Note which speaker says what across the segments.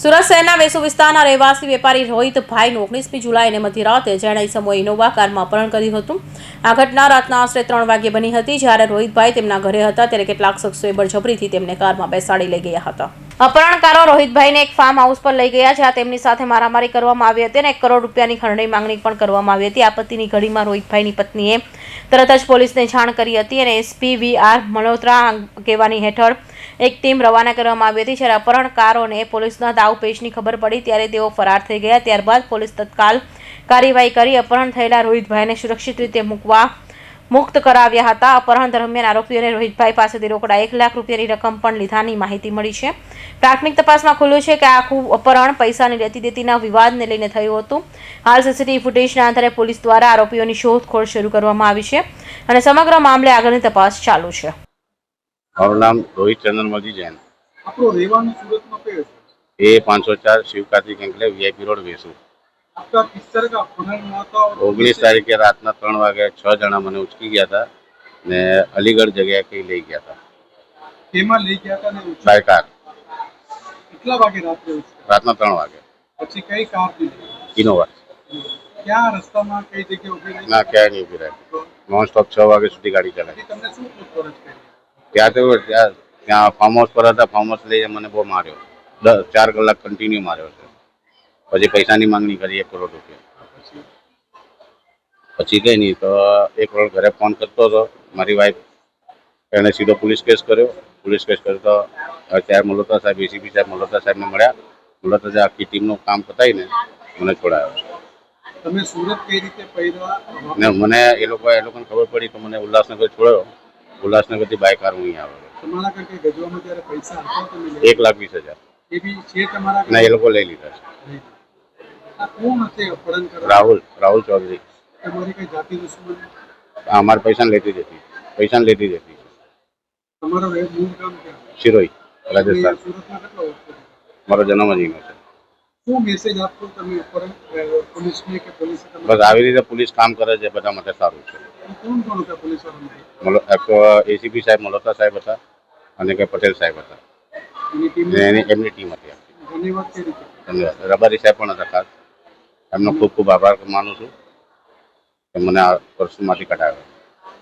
Speaker 1: સુરત શહેરના વેસુ વિસ્તારના રહેવાસી વેપારી રોહિતભાઈનું ઓગણીસમી જુલાઈને મધ્યરાતે જેણે સમયે ઇનોવા કારમાં અપહરણ કર્યું હતું. આ ઘટના રાતના આશરે ત્રણ વાગ્યે બની હતી. જ્યારે રોહિતભાઈ તેમના ઘરે હતા, ત્યારે કેટલાક શખ્સોએ બળજબરીથી તેમને કારમાં બેસાડી લઈ ગયા હતા. અપહરણકારો રોહિતભાઈને એક ફાર્મ હાઉસ પર લઈ ગયા જ્યાં તેમની સાથે મારામારી કરવામાં આવી હતી અને એક કરોડ રૂપિયાની ખંડણી માંગણી પણ કરવામાં આવી હતી. આપત્તિની ઘડીમાં રોહિતભાઈની પત્નીએ તરત જ પોલીસને જાણ કરી હતી અને એસપી વી આર મલ્હોત્રા આગેવાની હેઠળ એક ટીમ રવાના કરવામાં આવી હતી, જ્યારે અપહરણકારોને પોલીસના દાવપેશની ખબર પડી, ત્યારે તેઓ ફરાર થઈ ગયા. ત્યારબાદ પોલીસ તત્કાલ કાર્યવાહી કરી અપહરણ થયેલા રોહિતભાઈને સુરક્ષિત રીતે મૂકવા મુક્ત કરાવ્યા હતા. અપહરણ દરમિયાન આરોપીઓને રોહિતભાઈ પાસેથી રોકડા એક લાખ રૂપિયાની રકમ પણ લીધાની માહિતી મળી છે. પ્રાથમિક તપાસમાં ખુલ્યું છે કે આખું અપહરણ પૈસાની લેતી દેતીના વિવાદને લઈને થયું હતું. હાલ સીસીટીવી ફૂટેજના આધારે પોલીસ દ્વારા આરોપીઓની શોધખોળ શરૂ કરવામાં આવી છે અને સમગ્ર મામલે આગળની તપાસ ચાલુ છે.
Speaker 2: મારું નામ રોહિત ચંદ્રમલજી જૈન.
Speaker 3: આપણું રહેવાનું સુરતમાં કયો છે?
Speaker 2: એ પાંચસો ચાર Shivkartik enclave VIP road Vesu. ઓગણીસ તારીખે રાતના ત્રણ વાગે છ જણા મને ઉચકી ગયા હતા ને અલીગઢ જગ્યાએ કઈ લઈ ગયા હતા.
Speaker 3: તેમાં લઈ ગયા હતા ને
Speaker 2: બાય કાર.
Speaker 3: કેટલા વાગે રાત્રે
Speaker 2: રાતના ત્રણ વાગે.
Speaker 3: પછી કઈ કાર
Speaker 2: ઇનોવા.
Speaker 3: ક્યાં રસ્તામાં કઈ જગ્યાએ રહી?
Speaker 2: ના ક્યાંય નહીં ઊભી રાખી નોન સ્ટોપ છ વાગે સુધી ગાડી ચલાવી.
Speaker 3: તમને શું પૂછપરછ કરી?
Speaker 2: ત્યાં તો ત્યાં ફાર્મ હાઉસ પર હતા ફાર્મ હાઉસ લઈને મને બહુ માર્યો. દસ ચાર કલાક કન્ટિન્યુ માર્યો છે. પછી પૈસાની માંગણી કરી એક કરોડ રૂપિયા.
Speaker 3: પછી
Speaker 2: કંઈ નહીં તો એક કરોડ ઘરે ફોન કરતો હતો. મારી વાઈફ એણે સીધો પોલીસ કેસ કર્યો. પોલીસ કેસ કર્યો તો ત્યારે મલોતા સાહેબ એસીપી સાહેબ મલોતા સાહેબને મળ્યા. મલોતા સાહેબ આખી ટીમનું કામ પતાવીને મને છોડાયો.
Speaker 3: તમે સુરત કઈ રીતે પહેર્યા?
Speaker 2: ને મને એ લોકો એ લોકોને ખબર પડી તો મને ઉલ્લાસનગર છોડ્યો. ઉલ્લાસનગરથી બાય કાર હું અહીંયા આવ્યો.
Speaker 3: તમારા કરકે ગજવામાં ત્યારે પૈસા હતા
Speaker 2: એક લાખ વીસ હજાર.
Speaker 3: એ બી છે તમારા
Speaker 2: ને એ લોકો લઈ લીધા છે
Speaker 3: આ કોણ હશે અપહરણ કરવા
Speaker 2: રાહુલ રાહુલ ચૌધરી. અમારે પૈસા લેતી જતી પૈસા લેતી જતી શિરોઈ રાજસ્થાન? મારો જન્મ જ બસ આવી રીતે પોલીસ કામ કરે છે બધા માટે સારું છે. એસીપી સાહેબ મલોતા સાહેબ હતા અને કે પટેલ સાહેબ હતા.
Speaker 3: એની
Speaker 2: એમની ટીમ હતી.
Speaker 3: ધન્યવાદ.
Speaker 2: રબારી સાહેબ પણ હતા ખાસ. એમનો ખૂબ ખૂબ આભાર માનું છું કે મને આ પરિસ્થિતિમાંથી કઢાવ્યો.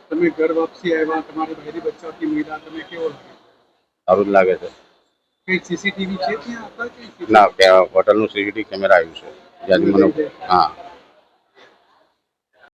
Speaker 3: તમે ઘર વાપસી આવ્યા તમારી બહેરી બચ્ચાથી મળ્યા તમે કેવો
Speaker 2: સારું જ લાગે છે.
Speaker 3: કઈ સીસીટીવી છે ત્યાં?
Speaker 2: ના કે હોટલનું સીસીટીવી કેમેરા આવ્યું છે. જ્યાંથી મને હા.